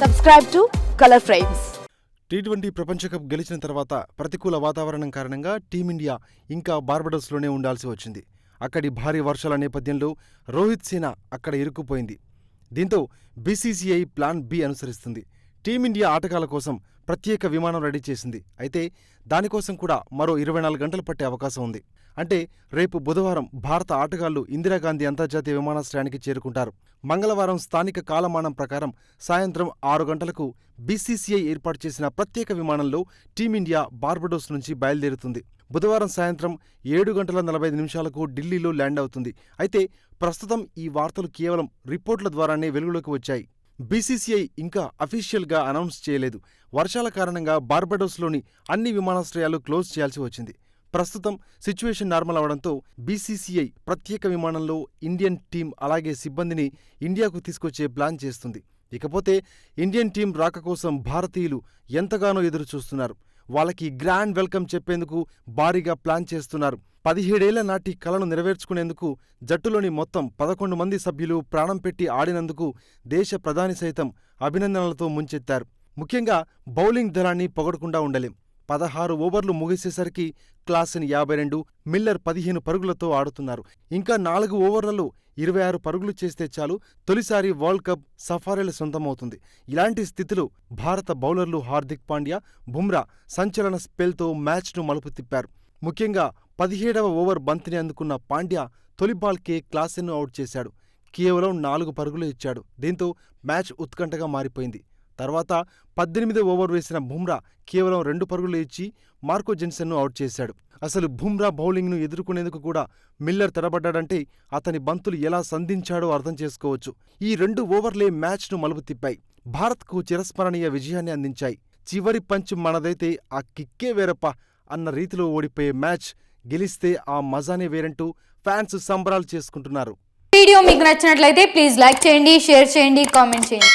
Subscribe to colour frames T twenty ప్రపంచ cup గెలిచిన తర్వాత ప్రతికూల వాతావరణం కారణంగా టీమిండియా ఇంకా బార్బడోస్లోనే ఉండాల్సి వచ్చింది. అక్కడి భారీ వర్షాల నేపథ్యంలో రోహిత్ సేన అక్కడ ఇరుక్కుపోయింది. దీంతో బీసీసీఐ ప్లాన్ బి అనుసరిస్తుంది. టీమిండియా ఆటగాళ్ళ కోసం ప్రత్యేక విమానం రెడీ చేసింది. అయితే దానికోసం కూడా మరో ఇరవై నాలుగు గంటలు పట్టే అవకాశం ఉంది. అంటే రేపు బుధవారం భారత ఆటగాళ్ళు ఇందిరాగాంధీ అంతర్జాతీయ విమానాశ్రయానికి చేరుకుంటారు. మంగళవారం స్థానిక కాలమానం ప్రకారం సాయంత్రం ఆరు గంటలకు బీసీసీఐ ఏర్పాటు చేసిన ప్రత్యేక విమానంలో టీమిండియా బార్బడోస్ నుంచి బయలుదేరుతుంది. బుధవారం సాయంత్రం ఏడు గంటల నలభై నిమిషాలకు ఢిల్లీలో ల్యాండ్ అవుతుంది. అయితే ప్రస్తుతం ఈ వార్తలు కేవలం రిపోర్ట్ల ద్వారానే వెలుగులోకి వచ్చాయి. బీసీసీఐ ఇంకా అఫీషియల్గా అనౌన్స్ చేయలేదు. వర్షాల కారణంగా బార్బడోస్లోని అన్ని విమానాశ్రయాలు క్లోజ్ చేయాల్సి వచ్చింది. ప్రస్తుతం సిచ్యువేషన్ నార్మల్ అవడంతో బీసీసీఐ ప్రత్యేక విమానంలో ఇండియన్ టీం అలాగే సిబ్బందిని ఇండియాకు తీసుకొచ్చే ప్లాన్ చేస్తుంది. ఇకపోతే ఇండియన్ టీం రాక కోసం భారతీయులు ఎంతగానో ఎదురుచూస్తున్నారు. వాళ్ళకి గ్రాండ్ వెల్కమ్ చెప్పేందుకు భారీగా ప్లాన్ చేస్తున్నారు. పదిహేడేళ్ళ నాటి కలను నెరవేర్చుకునేందుకు జట్టులోని మొత్తం పదకొండు మంది సభ్యులు ప్రాణం పెట్టి ఆడినందుకు దేశ ప్రధాని సైతం అభినందనలతో ముంచెత్తారు. ముఖ్యంగా బౌలింగ్ దళాన్ని పొగడకుండా ఉండలేం. పదహారు ఓవర్లు ముగిసేసరికి క్లాసెన్ యాభై రెండు మిల్లర్ పదిహేను పరుగులతో ఆడుతున్నారు. ఇంకా నాలుగు ఓవర్లలో ఇరవై ఆరు పరుగులు చేస్తే చాలు తొలిసారి వరల్డ్ కప్ సఫారీల సొంతమవుతుంది. ఇలాంటి స్థితిలో భారత బౌలర్లు హార్దిక్ పాండ్యా బుమ్రా సంచలన స్పెల్తో మ్యాచ్ను మలుపు తిప్పారు. ముఖ్యంగా పదిహేడవ ఓవర్ బంతిని అందుకున్న పాండ్యా తొలి బాల్కే క్లాసెన్ను అవుట్ చేశాడు. కేవలం నాలుగు పరుగులు ఇచ్చాడు. దీంతో మ్యాచ్ ఉత్కంఠగా మారిపోయింది. తర్వాత పద్దెనిమిది ఓవర్ వేసిన బుమ్రా కేవలం రెండు పరుగులు ఇచ్చి మార్కో జెన్సన్ను అవుట్ చేశాడు. అసలు బుమ్రా బౌలింగ్ను ఎదుర్కొనేందుకు కూడా మిల్లర్ తడబడ్డాడంటే అతని బంతులు ఎలా సంధించాడో అర్థం చేసుకోవచ్చు. ఈ రెండు ఓవర్లే మ్యాచ్ను మలుపు తిప్పాయి. భారత్కు చిరస్మరణీయ విజయాన్ని అందించాయి. చివరి పంచ్ మనదైతే ఆ కిక్కే వేరప్ప అన్న రీతిలో ఓడిపోయే మ్యాచ్ గెలిస్తే ఆ మజానే వేరంటూ ఫ్యాన్స్ సంబరాలు చేసుకుంటున్నారు. వీడియో మీకు నచ్చినట్లయితే ప్లీజ్ లైక్ చేయండి షేర్ చేయండి కామెంట్ చేయండి.